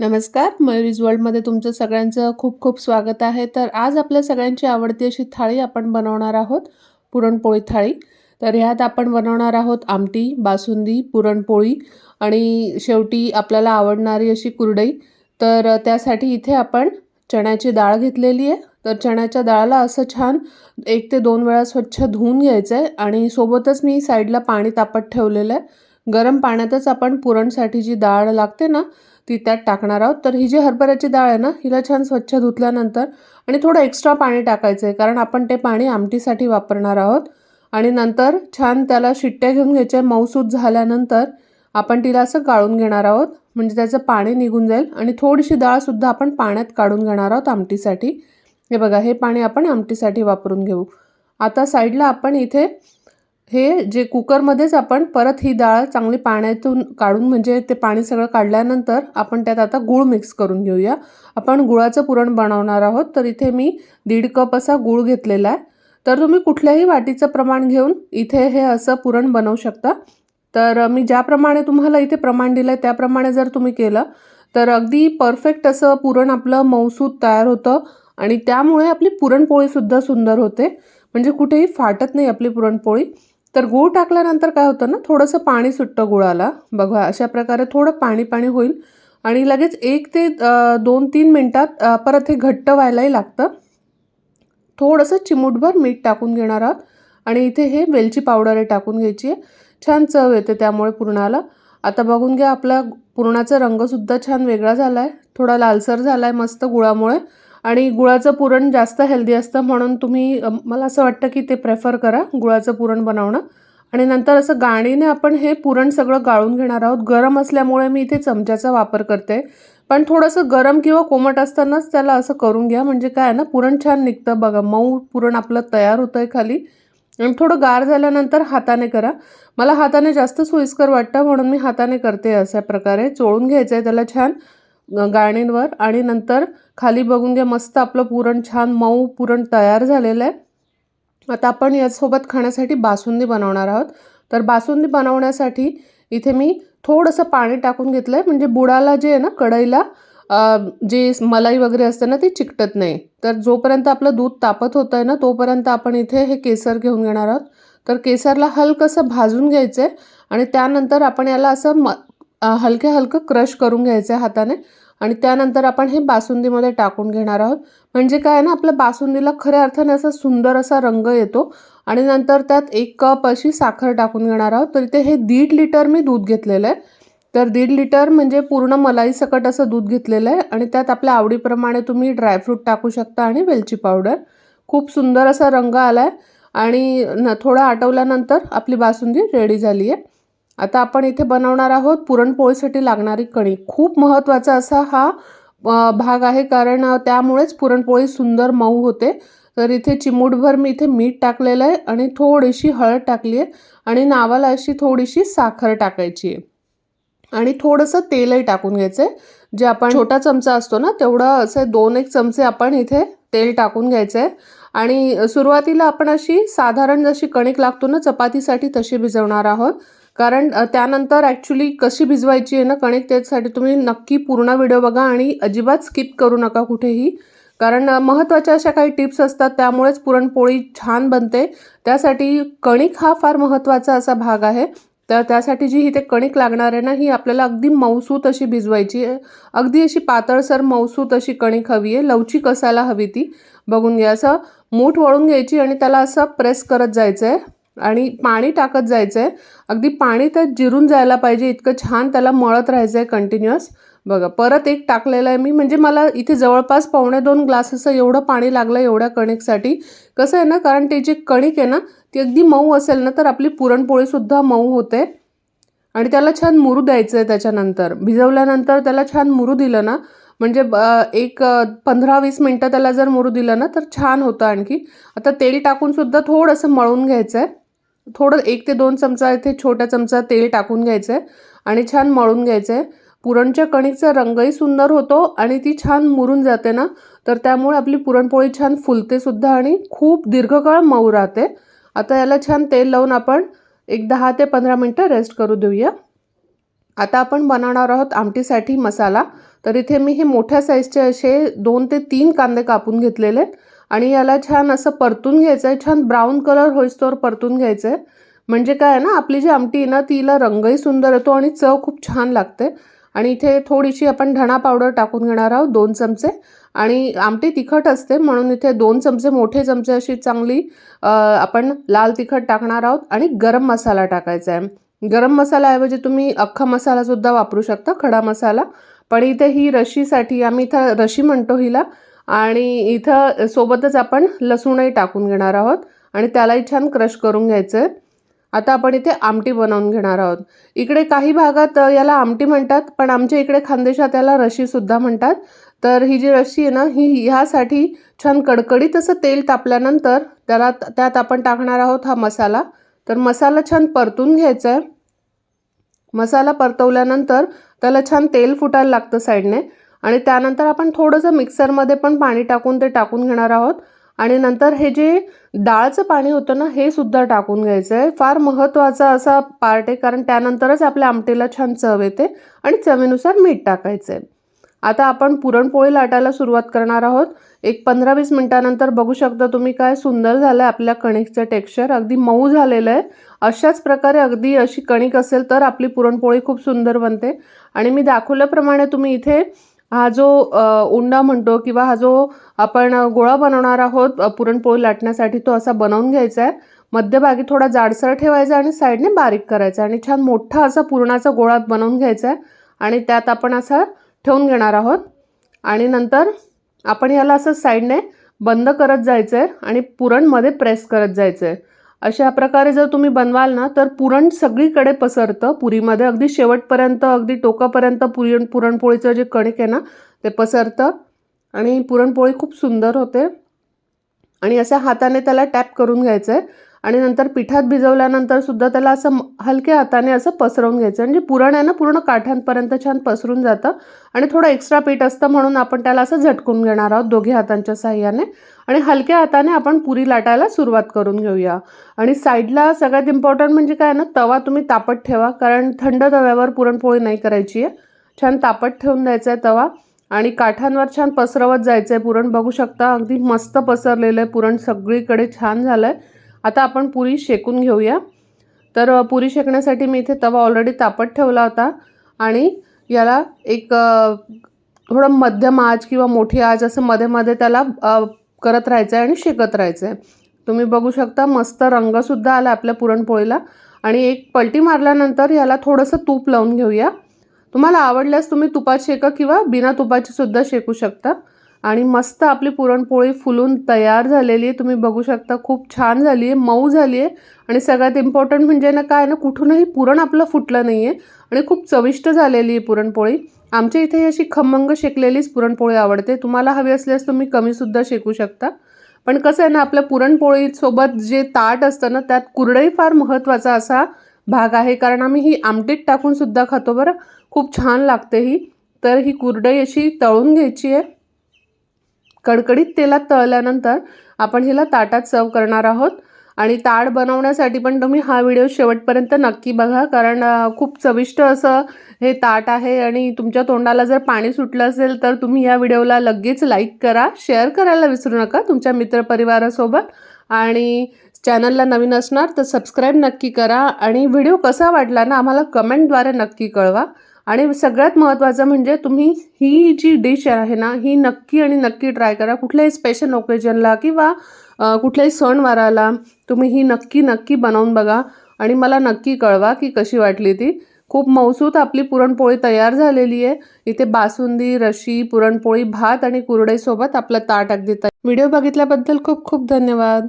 नमस्कार मयुरीज वर्ल्डमध्ये तुमचं सगळ्यांचं खूप खूप स्वागत आहे. तर आज आपल्या सगळ्यांची आवडती अशी थाळी आपण बनवणार आहोत पुरणपोळी थाळी. तर ह्यात आपण बनवणार आहोत आमटी बासुंदी पुरणपोळी आणि शेवटी आपल्याला आवडणारी अशी कुरडई. तर त्यासाठी इथे आपण चण्याची डाळ घेतलेली आहे. तर चण्याच्या डाळाला असं छान एक ते दोन वेळा स्वच्छ धुवून घ्यायचं आहे आणि सोबतच मी साईडला पाणी तापत ठेवलेलं आहे. गरम पाण्यातच आपण पुरणसाठी जी डाळ लागते ना ती त्यात टाकणार आहोत. तर ही जी हरभऱ्याची डाळ आहे ना हिला छान स्वच्छ धुतल्यानंतर आणि थोडं एक्स्ट्रा पाणी टाकायचं आहे कारण आपण ते पाणी आमटीसाठी वापरणार आहोत. आणि नंतर छान त्याला शिट्ट्या घेऊन घ्यायच्या. मऊसूत झाल्यानंतर आपण तिला असं गाळून घेणार आहोत. म्हणजे त्याचं पाणी निघून जाईल. आणि थोडीशी डाळसुद्धा आपण पाण्यात काढून घेणार आहोत आमटीसाठी. हे बघा हे पाणी आपण आमटीसाठी वापरून घेऊ. आता साईडला आपण इथे हे जे कुकरमध्येच आपण परत ही डाळ चांगली पाण्यातून काढून म्हणजे ते पाणी सगळं काढल्यानंतर आपण त्यात आता गूळ मिक्स करून घेऊया. आपण गुळाचं पुरण बनवणार आहोत तर इथे मी दीड कप असा गूळ घेतलेला आहे. तर तुम्ही कुठल्याही वाटीचं प्रमाण घेऊन इथे हे असं पुरण बनवू शकता. तर मी ज्याप्रमाणे तुम्हाला इथे प्रमाण दिलं आहे त्याप्रमाणे जर तुम्ही केलं तर अगदी परफेक्ट असं पुरण आपलं मौसूद तयार होतं आणि त्यामुळे आपली पुरणपोळीसुद्धा सुंदर होते. म्हणजे कुठेही फाटत नाही आपली पुरणपोळी. तर गूळ टाकल्यानंतर काय होतं ना थोडंसं पाणी सुटतं गुळाला. बघा अशा प्रकारे थोडं पाणी पाणी होईल. आणि लगेच एक ते दोन तीन मिनटात परत हे घट्ट व्हायलाही लागतं. थोडंसं चिमूटभर मीठ टाकून घेणार आहोत. आणि इथे हे वेलची पावडर आहे टाकून घ्यायची आहे. छान चव येते त्यामुळे पुरणाला. आता बघून घ्या आपला पुरणाचा रंगसुद्धा छान वेगळा झाला आहे थोडा लालसर झाला आहे मस्त गुळामुळे. आणि गुळाचं पुरण जास्त हेल्दी असतं म्हणून तुम्ही मला असं वाटतं की ते प्रेफर करा गुळाचं पुरण बनवणं. आणि नंतर असं गाणीने आपण हे पुरण सगळं गाळून घेणार आहोत. गरम असल्यामुळे मी इथे चमच्याचा वापर करते. पण थोडंसं गरम किंवा कोमट असतानाच त्याला असं करून घ्या. म्हणजे काय ना पुरण छान निघतं बघा. मऊ पुरण आपलं तयार होतं आहे खाली. आणि थोडं गार झाल्यानंतर हाताने करा. मला हाताने जास्त सोयीस्कर वाटतं म्हणून मी हाताने करते अशा प्रकारे. चोळून घ्यायचं आहे त्याला छान. गाळणींवर आणि नंतर खाली बघून घ्या मस्त आपलं पुरण छान मऊ पुरण तयार झालेलं आहे. आता आपण यासोबत खाण्यासाठी बासुंदी बनवणार आहोत. तर बासुंदी बनवण्यासाठी इथे मी थोडंसं पाणी टाकून घेतलं आहे म्हणजे बुडाला जे आहे ना कढईला जे मलाई वगैरे असते ना ती चिकटत नाही. तर जोपर्यंत आपलं दूध तापत होतं आहे ना तोपर्यंत आपण इथे हे केसर घेऊन घेणार आहोत. तर केसरला हलकंसं भाजून घ्यायचं आहे आणि त्यानंतर आपण याला असं म हलकं हलकं क्रश करून घ्यायचं आहे हाताने आणि त्यानंतर आपण हे बासुंदीमध्ये टाकून घेणार आहोत. म्हणजे काय ना आपल्या बासुंदीला खऱ्या अर्थाने असा सुंदर असा रंग येतो आणि नंतर त्यात एक कप अशी साखर टाकून घेणार आहोत. तर इथे हे दीड लिटर मी दूध घेतलेलं आहे. तर दीड लिटर म्हणजे पूर्ण मलाई सकट असं दूध घेतलेलं आहे आणि त्यात आपल्या आवडीप्रमाणे तुम्ही ड्रायफ्रूट टाकू शकता आणि वेलची पावडर. खूप सुंदर असा रंग आला आहे आणि न थोडं आटवल्यानंतर आपली बासुंदी रेडी झाली आहे. आता आपण इथे बनवणार आहोत पुरणपोळीसाठी लागणारी कणिक खूप महत्त्वाचा असा हा भाग आहे कारण त्यामुळेच पुरणपोळी सुंदर मऊ होते. तर इथे चिमूटभर मी इथे मीठ टाकलेलं आहे आणि थोडीशी हळद टाकली आहे आणि नावाला अशी थोडीशी साखर टाकायची आहे आणि थोडंसं तेलही टाकून घ्यायचं आहे जे आपण छोटा चमचा असतो ना तेवढं असे दोन एक चमचे आपण इथे तेल टाकून घ्यायचं आहे आणि सुरुवातीला आपण अशी साधारण जशी कणिक लागतो ना चपातीसाठी तशी भिजवणार आहोत. कारण त्यानंतर ॲक्च्युली कशी भिजवायची आहे ना कणिक त्यासाठी तुम्ही नक्की पूर्ण व्हिडिओ बघा आणि अजिबात स्किप करू नका कुठेही. कारण महत्त्वाच्या अशा काही टिप्स असतात त्यामुळेच पुरणपोळी छान बनते. त्यासाठी कणिक हा फार महत्त्वाचा असा भाग आहे. तर त्यासाठी जी इथे कणिक लागणार आहे ना ही आपल्याला अगदी मौसूत अशी भिजवायची आहे. अगदी अशी पातळसर मौसूत अशी कणिक हवी आहे. लवचिक असायला हवी ती. बघून घ्या. असं मूठ वळून घ्यायची आणि त्याला असं प्रेस करत जायचं आहे आणि पाणी टाकत जायचं आहे अगदी पाणी त्यात जिरून जायला पाहिजे इतकं छान त्याला मळत राहायचं आहे कंटिन्युअस बघा परत एक टाकलेलं आहे मी म्हणजे मला इथे जवळपास पावणे दोन ग्लास असं एवढं पाणी लागलं एवढ्या कणिकसाठी. कसं आहे ना कारण ते जे कणिक आहे ना ती अगदी मऊ असेल ना तर आपली पुरणपोळीसुद्धा मऊ होते. आणि त्याला छान मुरू द्यायचं आहे त्याच्यानंतर. भिजवल्यानंतर त्याला छान मुरू दिलं ना म्हणजे एक पंधरा वीस मिनटं त्याला जर मुरू दिलं ना तर छान होतं आणखी. आता तेल टाकूनसुद्धा थोडंसं मळून घ्यायचं आहे थोडं एक ते दोन चमचा इथे छोट्या चमचा तेल टाकून घ्यायचं आहे आणि छान मळून घ्यायचं आहे पुरणच्या कणिकचा रंगही सुंदर होतो आणि ती छान मुरून जाते ना? तर त्यामुळे आपली पुरणपोळी छान फुलते सुद्धा आणि खूप दीर्घकाळ मऊ राहते. आता याला छान तेल लावून आपण एक दहा ते पंधरा मिनटं रेस्ट करू देऊया. आता आपण बनवणार आहोत आमटीसाठी मसाला. तर इथे मी हे मोठ्या साईजचे असे दोन ते तीन कांदे कापून घेतलेले आहेत. आणि याला छान असं परतून घ्यायचं आहे छान ब्राऊन कलर होईस्तोवर परतून घ्यायचं आहे म्हणजे काय आहे ना आपली जी आमटी आहे ना तिला रंगही सुंदर येतो आणि चव खूप छान लागते. आणि इथे थोडीशी आपण धणा पावडर टाकून घेणार आहोत दोन चमचे. आणि आमटी तिखट असते म्हणून इथे दोन चमचे मोठे चमचे अशी चांगली आपण लाल तिखट टाकणार आहोत आणि गरम मसाला टाकायचा आहे. गरम मसाल्याऐवजी तुम्ही अख्खा मसालासुद्धा वापरू शकता खडा मसाला. पण इथे ही रशीसाठी आम्ही इथं रशी म्हणतो हिला आणि इथं सोबतच आपण लसूणही टाकून घेणार आहोत आणि त्यालाही छान क्रश करून घ्यायचं आहे आता आपण इथे आमटी बनवून घेणार आहोत. इकडे काही भागात याला आमटी म्हणतात पण आमच्या इकडे खानदेशात याला रशीसुद्धा म्हणतात. तर ही जी रशी आहे ना ही ह्यासाठी छान कडकडीत असं तेल तापल्यानंतर त्याला त्यात आपण टाकणार आहोत हा मसाला. तर मसाला छान परतून घ्यायचा आहे. मसाला परतवल्यानंतर त्याला छान तेल फुटायला लागतं साईडने. आणि त्यानंतर आपण थोडंसं मिक्सरमध्ये पण पाणी टाकून ते टाकून घेणार आहोत. आणि नंतर हे जे डाळचं पाणी होतं ना हे सुद्धा टाकून घ्यायचं आहे. फार महत्त्वाचा असा पार्ट आहे कारण त्यानंतरच आपल्या आमटीला छान चव येते आणि चवीनुसार मीठ टाकायचं आहे. आता आपण पुरणपोळी लाटायला सुरुवात करणार आहोत. एक पंधरा वीस मिनटानंतर बघू शकता तुम्ही काय सुंदर झालं आहे आपल्या कणिकचं टेक्स्चर अगदी मऊ झालेलं आहे. अशाच प्रकारे अगदी अशी कणिक असेल तर आपली पुरणपोळी खूप सुंदर बनते. आणि मी दाखवल्याप्रमाणे तुम्ही इथे हा जो उंडा म्हणतो किंवा हा जो आपण गोळा बनवणार आहोत पुरणपोळी लाटण्यासाठी तो असा बनवून घ्यायचा आहे. मध्यभागी थोडा जाडसर ठेवायचा आणि साईडने बारीक करायचा आणि छान मोठा असा पुरणाचा गोळा बनवून घ्यायचा आहे. आणि त्यात आपण असा ठेवून घेणार आहोत. आणि नंतर आपण ह्याला असं साईडने बंद करत जायचं आहे आणि पुरणमध्ये प्रेस करत जायचं आहे. अशा प्रकारे जर तुम्ही बनवाल ना तर पुरण सगळीकडे पसरतं. पुरीमध्ये अगदी शेवटपर्यंत अगदी टोकापर्यंत पुरण पुरणपोळीचं जे कणिक आहे ना ते पसरतं. आणि पुरणपोळी खूप सुंदर होते. आणि अशा हाताने त्याला टॅप करून घ्यायचं आहे आणि नंतर पिठात भिजवल्यानंतर सुद्धा त्याला असं हलक्या हाताने असं पसरवून घ्यायचं. म्हणजे पुरण आहे ना पूर्ण काठांपर्यंत छान पसरून जातं. आणि थोडं एक्स्ट्रा पीठ असतं म्हणून आपण त्याला असं झटकून घेणार आहोत दोघी हातांच्या साह्याने. आणि हलक्या हाताने आपण पुरी लाटायला सुरुवात करून घेऊया. आणि साईडला सगळ्यात इम्पॉर्टंट म्हणजे काय ना तवा तुम्ही तापत ठेवा कारण थंड तव्यावर पुरणपोळी नाही करायची आहे. छान तापत ठेवून द्यायचा आहे तवा. आणि काठांवर छान पसरवत जायचं आहे पुरण. बघू शकता अगदी मस्त पसरलेलं आहे पुरण. सगळीकडे छान झालं आहे आता आपण पुरी शेकून घेऊया. तर पुरी शेकण्यासाठी मी इथे तवा ऑलरेडी तापत ठेवला होता. आणि याला एक थोडं मध्यम आज किंवा मोठी आज असं मध्ये मध्ये त्याला करत राहायचं आहे आणि शेकत राहायचं आहे तुम्ही बघू शकता मस्त रंगसुद्धा आला आपल्या पुरणपोळीला. आणि एक पलटी मारल्यानंतर याला थोडंसं तूप लावून घेऊया. तुम्हाला आवडल्यास तुम्ही तुपात शेका किंवा बिना तुपाची सुद्धा शेकू शकता. आणि मस्त आपली पुरणपोळी फुलून तयार झालेली आहे. तुम्ही बघू शकता खूप छान झाली आहे मऊ झाली आहे. आणि सगळ्यात इम्पॉर्टंट म्हणजे ना काय ना कुठूनही पुरण आपलं फुटलं नाही आहे आणि खूप चविष्ट झालेली आहे पुरणपोळी. आमच्या इथे अशी खमंग शेकलेलीच पुरणपोळी आवडते. तुम्हाला हवी असल्यास तुम्ही कमीसुद्धा शेकू शकता. पण कसं आहे ना आपल्या पुरणपोळीसोबत जे ताट असतं ना त्यात कुरडई फार महत्त्वाचा असा भाग आहे. कारण आम्ही ही आमटीत टाकूनसुद्धा खातो बरं. खूप छान लागते ही. तर ही कुरडई अशी तळून घ्यायची आहे. कडकडीत तेलात तळल्यानंतर आपण हिला ताटात सर्व करणार आहोत. आणि ताट बनवण्यासाठी पण तुम्ही हा व्हिडिओ शेवटपर्यंत नक्की बघा कारण खूप चविष्ट असं हे ताट आहे आणि तुमच्या तोंडाला जर पाणी सुटलं असेल तर तुम्ही या व्हिडिओला लगेच लाईक करा शेअर करायला विसरू नका तुमच्या मित्रपरिवारासोबत. आणि चॅनलला नवीन असणार तर सबस्क्राईब नक्की करा आणि व्हिडिओ कसा वाटला ना आम्हाला कमेंटद्वारे नक्की कळवा. आणि सगळ्यात महत्त्वाचं म्हणजे तुम्ही ही जी डिश आहे ना ही नक्की आणि नक्की ट्राय करा. कुठल्याही स्पेशल ओकेजनला किंवा कुठल्याही सणवाराला तुम्ही ही नक्की नक्की बनवून बघा. आणि मला नक्की कळवा की कशी वाटली ती. खूप मौसूत आपली पुरणपोळी तयार झालेली आहे. इथे बासुंदी रशी पुरणपोळी भात आणि कुरडईसोबत आपलं ताट अगदी तयार. व्हिडिओ बघितल्याबद्दल खूप खूप धन्यवाद.